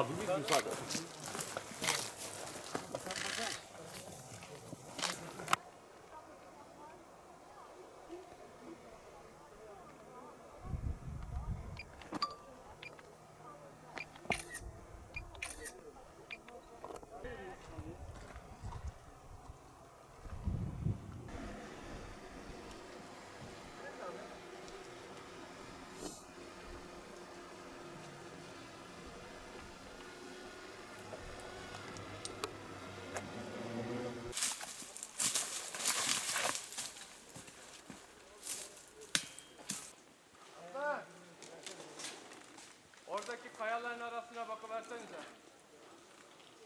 obrigado müsaade. Arasına bakıversenize.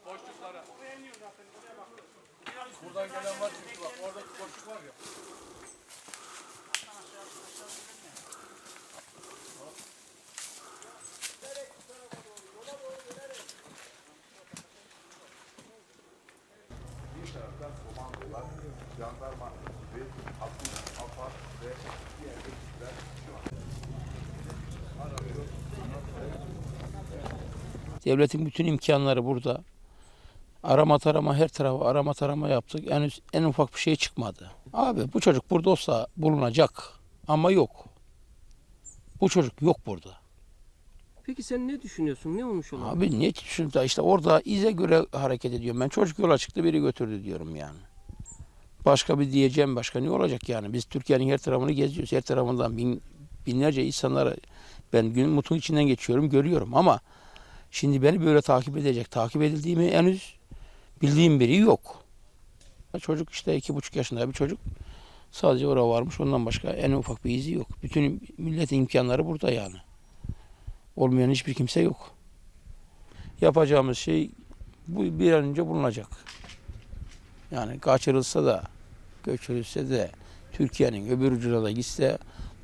Boşluklara. Buradan gelen var çünkü bak oradaki boşluk var ya. Bir taraftan komandolar, jandarma ve Abdullah Afar ve diğer ekipler şu an Devletin bütün imkanları burada. Arama tarama her tarafa arama tarama yaptık. En, en ufak bir şey çıkmadı. Abi bu çocuk burada olsa bulunacak ama yok. Bu çocuk yok burada. Peki sen ne düşünüyorsun? Ne olmuş olabilir? Abi niye düşündü? İşte orada ize göre hareket ediyorum. Ben çocuk yola çıktı biri götürdü diyorum yani. Başka bir diyeceğim başka ne olacak yani? Biz Türkiye'nin her tarafını geziyoruz. Her tarafından bin, binlerce insanları ben gün mutun içinden geçiyorum görüyorum ama şimdi beni böyle takip edecek. Takip edildiğimi henüz bildiğim biri yok. Çocuk işte iki buçuk yaşında bir çocuk. Sadece oraya varmış ondan başka en ufak bir izi yok. Bütün milletin imkanları burada yani. Olmayan hiçbir kimse yok yapacağımız şey bu bir an önce bulunacak. Yani kaçırılsa da, göçürülse de, Türkiye'nin öbür ucuna da gitse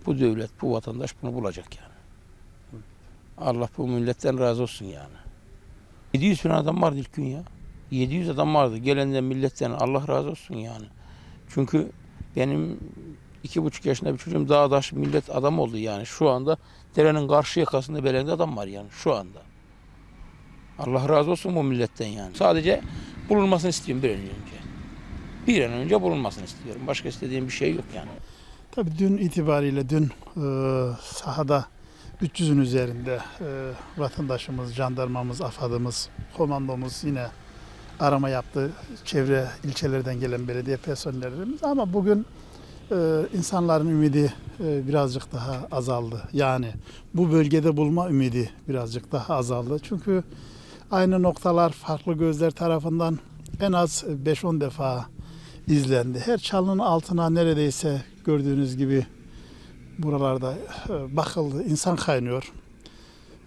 bu devlet, bu vatandaş bunu bulacak yani. Allah bu milletten razı olsun yani. 700 bin adam vardı ilk gün ya. 700 adam vardı. Gelenden milletten Allah razı olsun yani. Çünkü benim iki buçuk yaşında bir çocuğum dağdaş millet adam oldu yani. Şu anda derenin karşı yakasında belende adam var yani şu anda. Allah razı olsun bu milletten yani. Sadece bulunmasını istiyorum bir an önce. Bir an önce bulunmasını istiyorum. Başka istediğim bir şey yok yani. Tabii dün itibariyle dün e, sahada 300'ün üzerinde e, vatandaşımız, jandarmamız, afadımız, komandomuz yine arama yaptı. Çevre ilçelerden gelen belediye personellerimiz ama bugün e, insanların ümidi e, birazcık daha azaldı. Yani bu bölgede bulma ümidi birazcık daha azaldı. Çünkü aynı noktalar farklı gözler tarafından en az 5-10 defa izlendi. Her çalının altına neredeyse gördüğünüz gibi buralarda e, bakıldı. insan kaynıyor.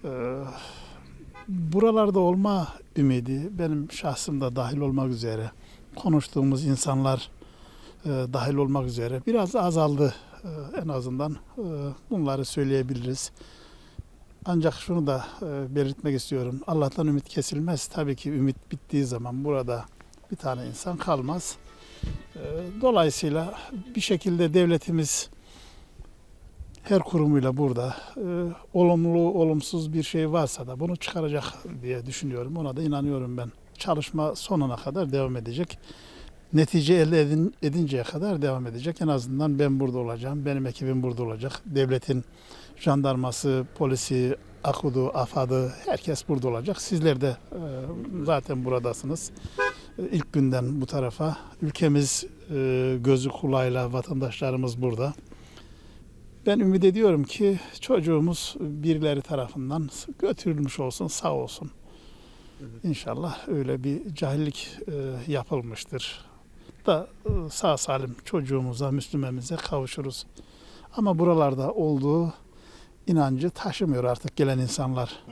E, Buralarda olma ümidi benim şahsımda dahil olmak üzere konuştuğumuz insanlar e, dahil olmak üzere biraz azaldı en azından bunları söyleyebiliriz. Ancak şunu da belirtmek istiyorum. Allah'tan ümit kesilmez. Tabii ki ümit bittiği zaman burada bir tane insan kalmaz. Dolayısıyla bir şekilde devletimiz her kurumuyla burada e, olumlu olumsuz bir şey varsa da bunu çıkaracak diye düşünüyorum. Ona da inanıyorum ben. Çalışma sonuna kadar devam edecek. Netice elde edin, edinceye kadar devam edecek. En azından ben burada olacağım. Benim ekibim burada olacak. Devletin jandarması, polisi, akudu, afadı herkes burada olacak. Sizler de e, zaten buradasınız. E, İlk günden bu tarafa ülkemiz e, gözü kulağıyla vatandaşlarımız burada. Ben ümit ediyorum ki çocuğumuz birileri tarafından götürülmüş olsun, sağ olsun. İnşallah öyle bir cahillik e, yapılmıştır. Da e, sağ salim çocuğumuza, Müslümemize kavuşuruz. Ama buralarda olduğu inancı taşımıyor artık gelen insanlar.